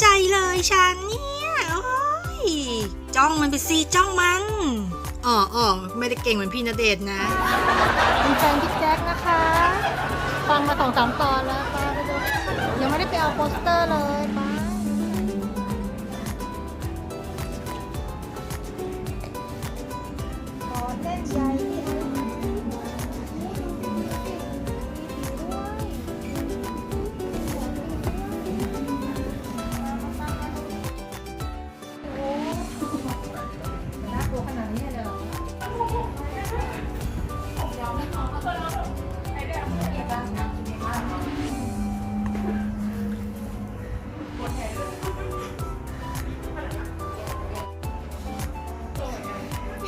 ใจเลยฉันเนี่ยโอ้ยจ้องมันไปสิจ้องมันอ๋ออ๋อไม่ได้เก่งเหมือนพี่นเดชน์นะ เป็นแฟนพี่แจ็คนะคะ ฟังมาสองสามตอนแล้วป้าไปดูยังไม่ได้ไปเอาโปสเตอร์เลยป้า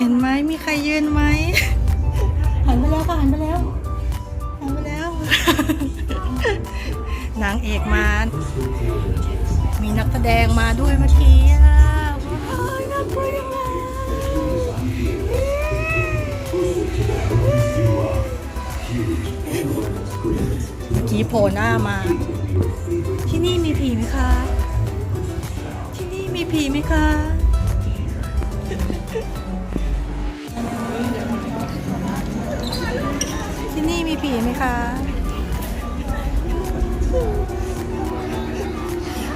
ห็นไหมมีใครยืนไหมหันไปแล้วค่ะหันไปแล้วเอาไปแล้ว นางเอกมา มีนักแสดงมาด้วยเมื่อกี้อะว้ายน่ากลัวยังไงเมื่อกี้โผล่หน้ามา ที่นี่มีผีไหมคะ ที่นี่มีผีไหมคะ ที่นี่มีผีไหมคะ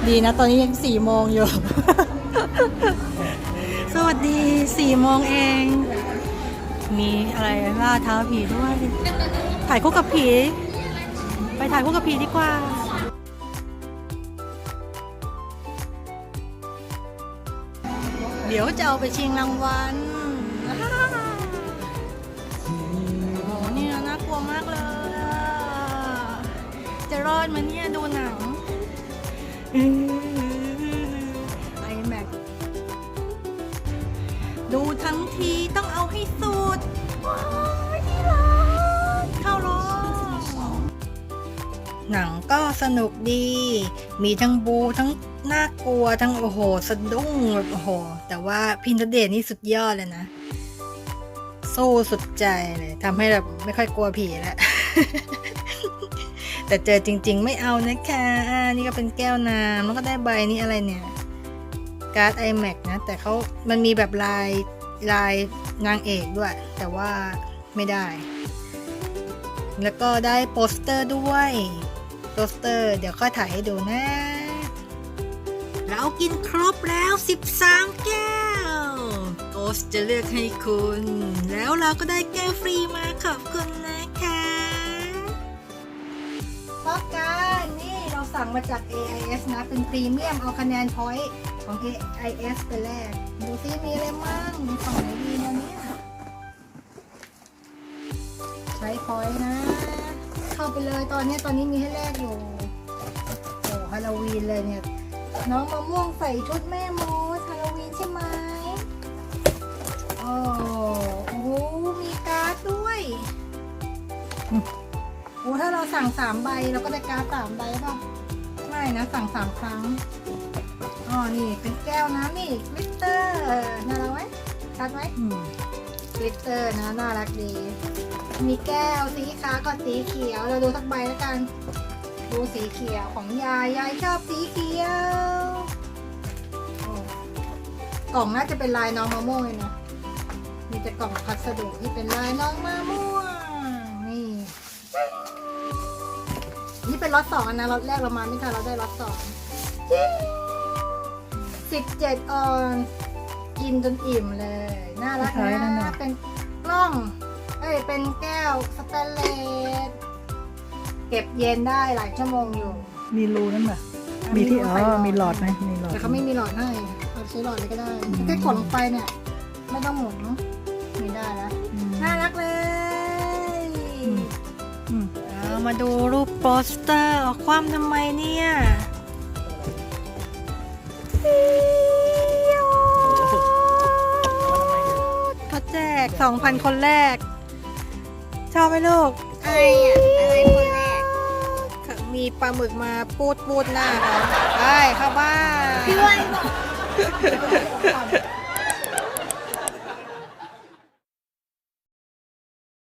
ดีนะ ตอนนี้ยังสี่โมงอยู่ สวัสดีสี่โมงเอง มีอะไรล่าท้าผีด้วย ถ่ายคู่กับผี ไปถ่ายคู่กับผีดีกว่าเดี๋ยวจะเอาไปชิงรางวัล รอดมันเนี่ย ดูหนังไอแม็กดูทั้งทีต้องเอาให้สุด ว้ายที่รักเข้ารอบหนังก็สนุกดี มีทั้งบูทั้งน่ากลัวทั้งโอ้โหสะดุ้งแบบโอ้โห แต่ว่าพินเดชน์นี่สุดยอดเลยนะ สู้สุดใจเลยทำให้แบบไม่ค่อยกลัวผีแล้ว แต่เจอจริง ๆ ไม่เอานะคะนี่ก็เป็นแก้วน้ำแล้วก็ได้ใบนี้อะไรเนี่ย การ์ด iMac นะ แต่เขามันมีแบบลายลายนางเอกด้วย แต่ว่าไม่ได้ แล้วก็ได้โปสเตอร์ด้วยโปสเตอร์ เดี๋ยวค่อยถ่ายให้ดูนะ เรากินครบแล้ว 13 แก้วโกสจะเลือกให้คุณ แล้วเราก็ได้แก้วฟรีมาขอบคุณนะคะ ป๊อกกัน นี่เราสั่งมาจาก AIS นะ เป็นพรีเมียมเอาคะแนนพอยต์ของ AIS ไปแลกดูซิมีอะไรมั่งมีของไหนดีนะเนี่ยใช้พอยต์นะ เข้าไปเลยตอนนี้ตอนนี้มีให้แลกอยู่โอ้ฮาโลวีนเลยเนี่ย น้องมะม่วงใส่ชุดแม่มดฮาโลวีนใช่ไหมโอ้โอ้โหมีการ์ดด้วย สั่งสามใบเราก็ได้การ์ดสามใบป่ะไม่นะ สั่งสามครั้งอ๋อนี่เป็นแก้วน้ำนี่กลิตเตอร์น่ารักไหมชัดไหมกลิตเตอร์นะน่ารักดี มีแก้วสีขาวกับสีเขียวเราดูสักใบแล้วกัน ดูสีเขียวของยายยายชอบสีเขียวโอ้กล่องน่าจะเป็นลายน้องมะม่วงเลยนะมีแต่กล่องพัสดุที่เป็นลายน้องมะม่วง นี่เป็นล็อตสองอันนะล็อตแรกเรามาไม่ทันเราได้ล็อตสองสิบเจ็ดออนกินจนอิ่มเลย น่ารักคล้ายๆนั่นนะน่ะเป็นกล้อง เอ้ย เป็นแก้วสแตนเลส เก็บเย็นได้หลายชั่วโมงอยู่ มีรูนั่นป่ะ มีที่อ๋อมีหลอดไหมมีหลอด แต่เขาไม่มีหลอดให้เราใช้หลอดเลยก็ได้อืมแค่กดลงไปเนี่ย ไม่ต้องหมุนมีได้แล้วอืมน่ารักเลย อืมอืม เอามาดูรูปโปสเตอร์เอาความทำไมเนี่ยเขาแจก 2,000 คนแรก ชอบไหมลูก อะไรอะ อะไรคนแรก มีปลาหมึกมาปูดปูดหน้าเขาไปเข้าบ้าน พี่วันบอก